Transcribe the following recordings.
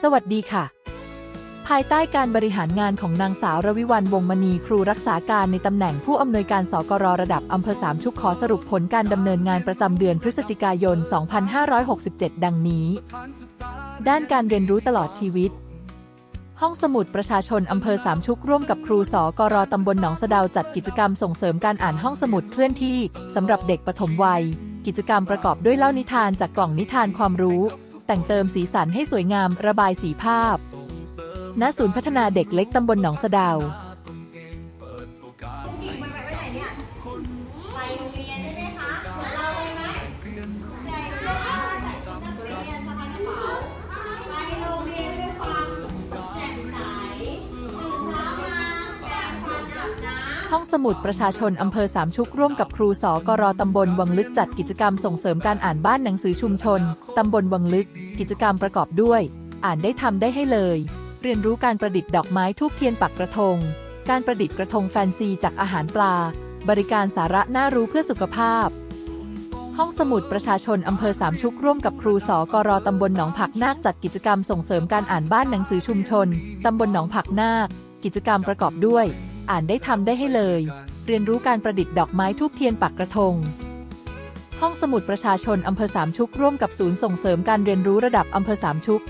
สวัสดีค่ะ ภายใต้การบริหารงานของนางสาวรวิวันวงมณีครูรักษาการในตำแหน่งผู้อำนวยการสกรระดับอำเภอสามชุกขอสรุปผลการดำเนินงานประจำเดือนพฤศจิกายน 2567 ดังนี้ ด้านการเรียนรู้ตลอดชีวิต ห้องสมุดประชาชนอำเภอสามชุกร่วมกับครูสกรตำบลหนองสะดาวจัดกิจกรรมส่งเสริมการอ่านห้องสมุดเคลื่อนที่สำหรับเด็กปฐมวัย กิจกรรมประกอบด้วยเล่านิทานจากกล่องนิทานความรู้ แต่งเติมสีสันให้สวยงามระบายสีภาพ ณ ศูนย์พัฒนาเด็กเล็กตำบลหนองสะดาว ห้องสมุดประชาชนอำเภอสามชุกร่วมกับครูสกรตำบลวังลึกจัดกิจกรรมส่งเสริมการอ่านบ้านหนังสือชุมชน ตำบลวังลึก กิจกรรมประกอบด้วย อ่านได้ทำได้ให้เลย เรียนรู้การประดิษฐ์ดอกไม้ทูบเทียนปักกระทง การประดิษฐ์กระทงแฟนซีจากอาหารปลา บริการสาระน่ารู้เพื่อสุขภาพ ห้องสมุดประชาชนอำเภอสามชุกร่วมกับครูสกรตำบลหนองผักนาคจัดกิจกรรมส่งเสริมการอ่านบ้านหนังสือชุมชน ตำบลหนองผักนาคกิจกรรมประกอบด้วย อ่านได้ทำได้ให้เลย เรียนรู้การประดิษฐ์ดอกไม้ทูบเทียนปักกระทง ห้องสมุดประชาชนอำเภอสามชุกร่วมกับศูนย์ส่งเสริมการเรียนรู้ระดับอำเภอสามชุก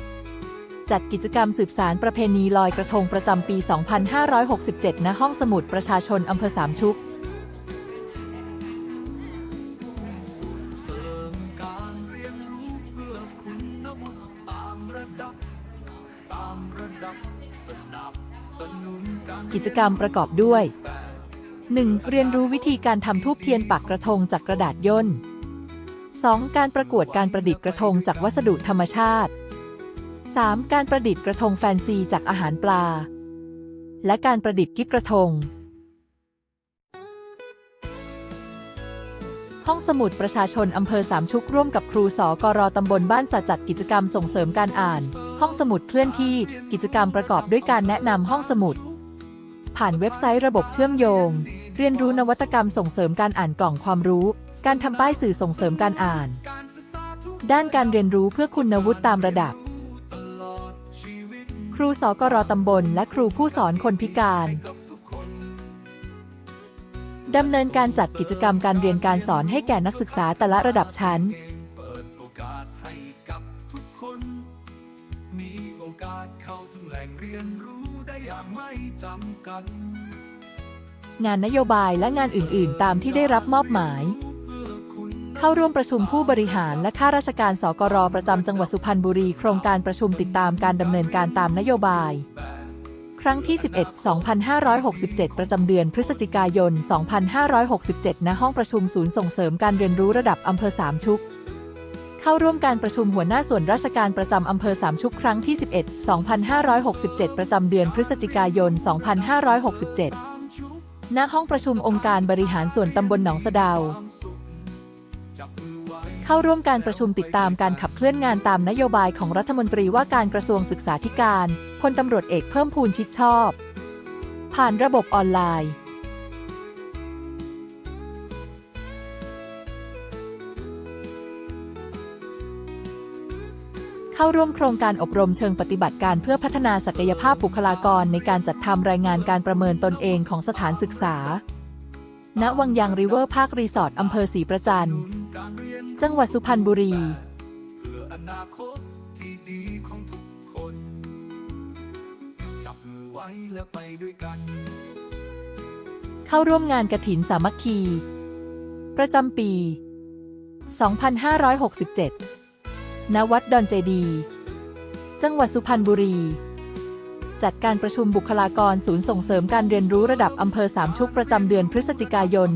จัดกิจกรรมสืบสารประเพณีลอยกระทงประจำปี 2567 ณ ห้องสมุดประชาชนอำเภอสามชุกตามระดับสนับ กิจกรรมประกอบด้วย 1. เรียนรู้วิธีการทำทูบเทียนปักกระทงจากกระดาษย่น 2. การประกวดการประดิษฐ์กระทงจากวัสดุธรรมชาติ 3. การประดิษฐ์กระทงแฟนซีจากอาหารปลา และการประดิษฐ์กิ๊บกระทง ห้องสมุดประชาชนอำเภอสามชุกร่วมกับครูสกรตำบลบ้านสะจัดกิจกรรมส่งเสริมการอ่าน ห้องสมุดเคลื่อนที่ กิจกรรมประกอบด้วยการแนะนำห้องสมุด ผ่านเว็บไซต์ระบบเชื่อมโยง เรียนรู้นวัตกรรมส่งเสริมการอ่านกล่องความรู้ การทำป้ายสื่อส่งเสริมการอ่าน ด้านการเรียนรู้เพื่อคุณวุฒิตามระดับ ครูสกรตำบลและครูผู้สอนคนพิการ ดำเนินการจัดกิจกรรมการเรียนการสอนให้แก่นักศึกษาแต่ละระดับชั้น เปิดโอกาสให้กับทุกคน มีโอกาสเข้าถึงแหล่งเรียนรู้ได้อย่างไม่จำกัดงานนโยบายและงานอื่น ๆ ตามที่ได้รับมอบหมาย เข้าร่วมประชุมผู้บริหารและข้าราชการสกรประจำจังหวัดสุพรรณบุรี โครงการประชุมติดตามการดำเนินการตามนโยบาย ครั้งที่ 11 2567 ประจำเดือนพฤศจิกายน 2567 ณ ห้องประชุมศูนย์ส่งเสริมการเรียนรู้ระดับอำเภอสามชุก เข้าร่วมการประชุมหัวหน้าส่วนราชการประจำอำเภอสามชุกครั้งที่ 11 2567 ประจำเดือนพฤศจิกายน 2567 ณ ห้องประชุมองค์การบริหารส่วนตำบลหนองสะดาว เข้าร่วมการประชุมติดตามการขับเคลื่อนงานตามนโยบายของรัฐมนตรีว่าการกระทรวงศึกษาธิการพลตำรวจเอกเพิ่มพูนชิดชอบ ผ่านระบบออนไลน์ เข้าร่วมโครงการอบรมเชิงปฏิบัติการเพื่อพัฒนาศักยภาพบุคลากรในการจัดทำรายงานการประเมินตนเองของสถานศึกษา ณวังยางริเวอร์ภาครีสอร์ทอำเภอศรีประจันทร์การเรียนจังหวัดสุพรรณบุรีเพื่ออนาคตที่ดีของทุกคนจับมือไว้แล้วไปด้วยกันเข้าร่วมงานกระถินสามัคคี ประจำปี 2567 ณ วัดดอนเจดี จังหวัดสุพรรณบุรี จัดการประชุมบุคลากรศูนย์ส่งเสริมการเรียนรู้ระดับอำเภอสามชุกประจำเดือนพฤศจิกายน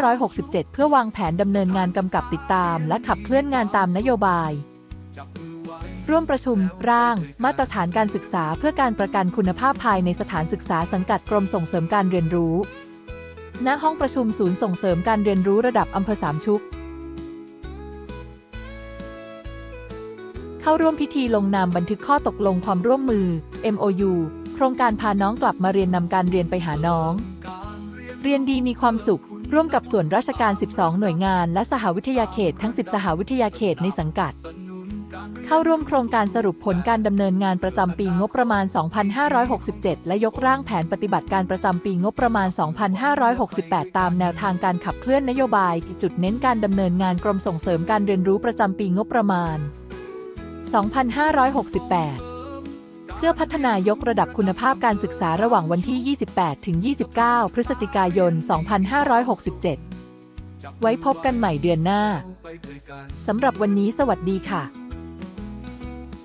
2567 เพื่อวางแผนดำเนินงานกำกับติดตาม และขับเคลื่อนงานตามนโยบาย ร่วมประชุม ร่าง มาตรฐานการศึกษาเพื่อการประกันคุณภาพภายในสถานศึกษาสังกัดกรมส่งเสริมการเรียนรู้ ณ ห้องประชุมศูนย์ส่งเสริมการเรียนรู้ระดับอำเภอสามชุกเข้าร่วมพิธีลงนามบันทึกข้อตกลงความร่วมมือ MOU โครงการพาน้องกลับมาเรียนนำการเรียนไปหาน้อง เรียนดีมีความสุข ร่วมกับส่วนราชการ 12 หน่วยงาน และสหวิทยาเขตทั้ง 10 สหวิทยาเขตในสังกัด เข้าร่วมโครงการสรุปผลการดำเนินงานประจำปีงบประมาณ 2567 และยกร่างแผนปฏิบัติการประจำปีงบประมาณ 2568 ตามแนวทางการขับเคลื่อนนโยบายจุดเน้นการดำเนินงานกรมส่งเสริมการเรียนรู้ประจำปีงบประมาณ 2568 พื่อพัฒนายกระดับคุณภาพการศึกษาระหว่างวันที่ 28 ถึง 29 พฤศจิกายน 2567 ไว้พบกันใหม่เดือนหน้า สำหรับวันนี้สวัสดีค่ะ